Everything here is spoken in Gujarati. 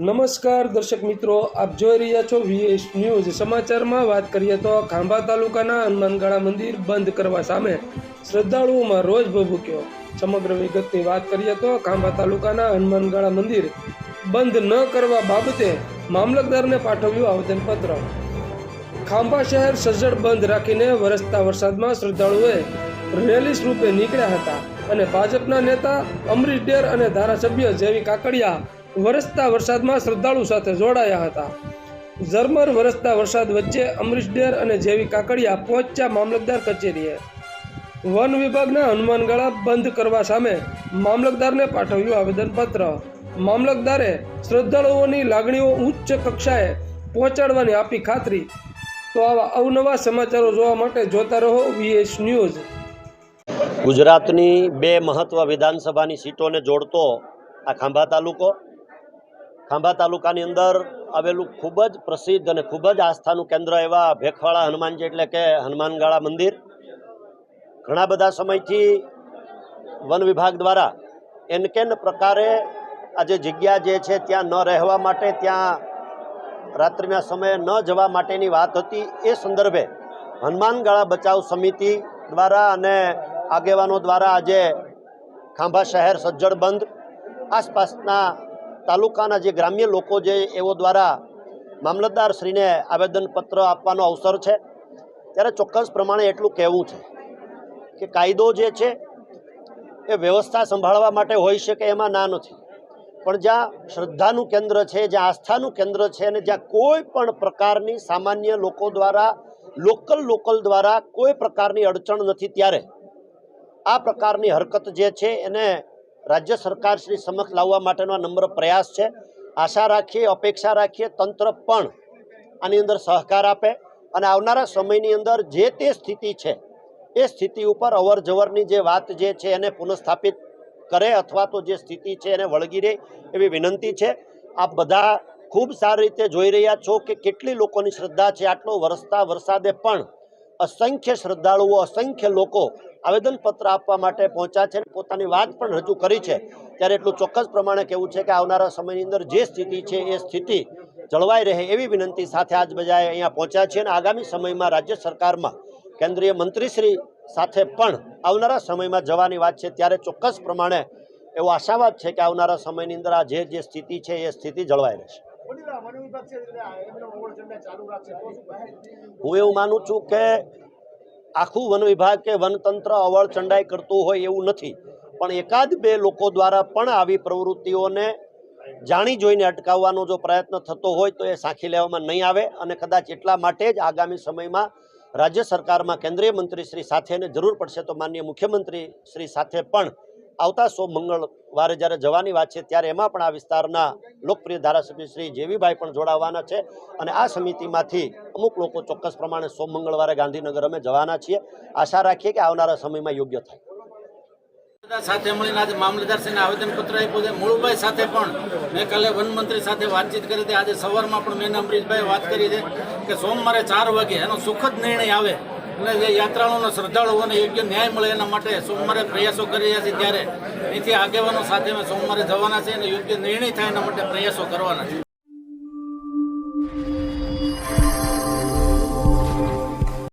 નમસ્કાર દર્શક મિત્રો, આપ જોઈ રહ્યા છો વીએસ ન્યૂઝ સમાચારમાં વાત કરીએ તો ખાંભા તાલુકાના હનુમાનગાળા મંદિર બંધ કરવા સામે શ્રદ્ધાળુઓમાં રોજ ભભૂક્યો. સમગ્ર વિગતની વાત કરીએ તો ખાંભા તાલુકાના હનુમાનગાળા મંદિર બંધ ન કરવા બાબતે મામલતદારને પાઠવ્યું આવેદનપત્ર. ખાંભા શહેર સજ્જડ બંધ રાખીને વરસતા વરસાદમાં શ્રદ્ધાળુઓએ રેલી સ્વરૂપે નીકળ્યા હતા અને ભાજપના નેતા અમરીશ ડેર અને ધારાસભ્ય જેવી કાકડિયા વરસતા વરસાદમાં શ્રદ્ધાળુ સાથે જોડાયા હતા. ઝરમર વરસતા વરસાદ વચ્ચે અમરીશ અને જેવી કાકડિયા પહોંચ્યા મામલતદાર કચેરીએ. વન વિભાગના હનુમાનગાળા બંધ કરવા સામે મામલતદારને પાઠવ્યું આવેદનપત્ર. મામલતદારે શ્રદ્ધાળુઓની લાગણીઓ ઉચ્ચ કક્ષાએ પહોંચાડવાની આપી ખાતરી. તો આવા અવનવા સમાચારો જોવા માટે જોતા રહો વીએસ ન્યૂઝ. ગુજરાતની બે મહત્વ વિધાનસભાની સીટોને જોડતો આ ખાંભા તાલુકો ખાંભા તાલુકાની અંદર આવેલું ખૂબ જ પ્રસિદ્ધ અને ખૂબ જ આસ્થાનું કેન્દ્ર એવા ભેખવાળા હનુમાનજી એટલે કે હનુમાનગાળા મંદિર. ઘણા બધા સમયથી વન વિભાગ દ્વારા એનકેન પ્રકારે આ જે જગ્યા જે છે ત્યાં ન રહેવા માટે, ત્યાં રાત્રિના સમયે ન જવા માટેની વાત હતી. એ સંદર્ભે હનુમાનગાળા બચાવ સમિતિ દ્વારા અને આગેવાનો દ્વારા આજે ખાંભા શહેર સજ્જડ બંધ. આસપાસના તાલુકાના જે ગ્રામ્ય લોકો જે એવો દ્વારા મામલતદારશ્રીને આવેદનપત્ર આપવાનો અવસર છે. ત્યારે ચોક્કસ પ્રમાણે એટલું કહેવું છે કે કાયદો જે છે, એ વ્યવસ્થા સંભાળવા માટે હોઈ શકે એમાં ના નથી. પણ જ્યાં શ્રદ્ધાનું કેન્દ્ર છે, જ્યાં આસ્થાનું કેન્દ્ર છે અને જ્યાં કોઈ પણ પ્રકારની સામાન્ય લોકો દ્વારા, લોકલ લોકલ દ્વારા કોઈ પ્રકારની અડચણ નથી, ત્યારે આ પ્રકારની હરકત જે છે, એને રાજ્ય સરકાર શ્રી સમક્ષ લાવવા માટેનો નમ્ર પ્રયાસ છે. આશા રાખીએ, અપેક્ષા રાખીએ, તંત્ર પણ આની અંદર સહકાર આપે અને આવનારા સમયની અંદર જે તે સ્થિતિ છે, એ સ્થિતિ ઉપર અવરજવરની જે વાત જે છે એને પુનઃસ્થાપિત કરે અથવા તો જે સ્થિતિ છે એને વળગી રહે એવી વિનંતી છે. આપ બધા ખૂબ સારી રીતે જોઈ રહ્યા છો કે કેટલી લોકોની શ્રદ્ધા છે. આટલો વરસતા વરસાદે પણ અસંખ્ય શ્રદ્ધાળુઓ, અસંખ્ય લોકો આવેદનપત્ર આપવા માટે પહોંચ્યા છે પોતાની વાત પણ રજૂ કરી છે. ત્યારે એટલું ચોક્કસ પ્રમાણે કહેવું છે કે આવનારા સમયની અંદર જે સ્થિતિ છે એ સ્થિતિ જળવાઈ રહે એવી વિનંતી સાથે આજ બજાએ અહીંયા પહોંચ્યા છે અને આગામી સમયમાં રાજ્ય સરકારમાં કેન્દ્રીય મંત્રીશ્રી સાથે પણ આવનારા સમયમાં જવાની વાત છે. ત્યારે ચોક્કસ પ્રમાણે એવો આશાવાદ છે કે આવનારા સમયની અંદર આ જે જે સ્થિતિ છે એ સ્થિતિ જળવાઈ રહેશે. હું એવું માનું છું કે આખું વન વિભાગ કે વનતંત્ર અવળ ચંડાઈ કરતું હોય એવું નથી. પણ એકાદ બે લોકો દ્વારા પણ આવી પ્રવૃત્તિઓને જાણી જોઈને અટકાવવાનો જો પ્રયત્ન થતો હોય તો એ સાંખી લેવામાં નહીં આવે અને કદાચ એટલા માટે જ આગામી સમયમાં રાજ્ય સરકારમાં કેન્દ્રીય મંત્રી શ્રી સાથે અને જરૂર પડશે તો માનનીય મુખ્યમંત્રી શ્રી સાથે પણ આવતા સો મંગળવારે જ્યારે જવાની વાત છે, ત્યારે એમાં પણ આ વિસ્તારના લોકપ્રિય ધારાસભ્ય શ્રી જેવીભાઈ પણ જોડાવાના છે અને આ સમિતિમાંથી અમુક લોકો ચોક્કસ પ્રમાણે સોમ મંગળવારે ગાંધીનગર અમે જવાના છીએ. આશા રાખીએ કે આવનારા સમયમાં યોગ્ય થાય. સાથે મળીને આજે મામલતદારશ્રીને આવેદનપત્ર આપ્યું છે. મૂળભાઈ સાથે પણ મેં કાલે વનમંત્રી સાથે વાતચીત કરી હતી. આજે સવારમાં પણ મેં અમરીશભાઈ વાત કરી છે કે સોમવારે ચાર વાગે એનો સુખદ નિર્ણય આવે અને જે યાત્રાળુઓને શ્રદ્ધાળુઓને યોગ્ય ન્યાય મળે એના માટે સોમવારે પ્રયાસો કરી રહ્યા છે ત્યારે અહીંથી આગેવાનો સાથે અમે સોમવારે જવાના છે અને યોગ્ય નિર્ણય થાય એના માટે પ્રયાસો કરવાના છે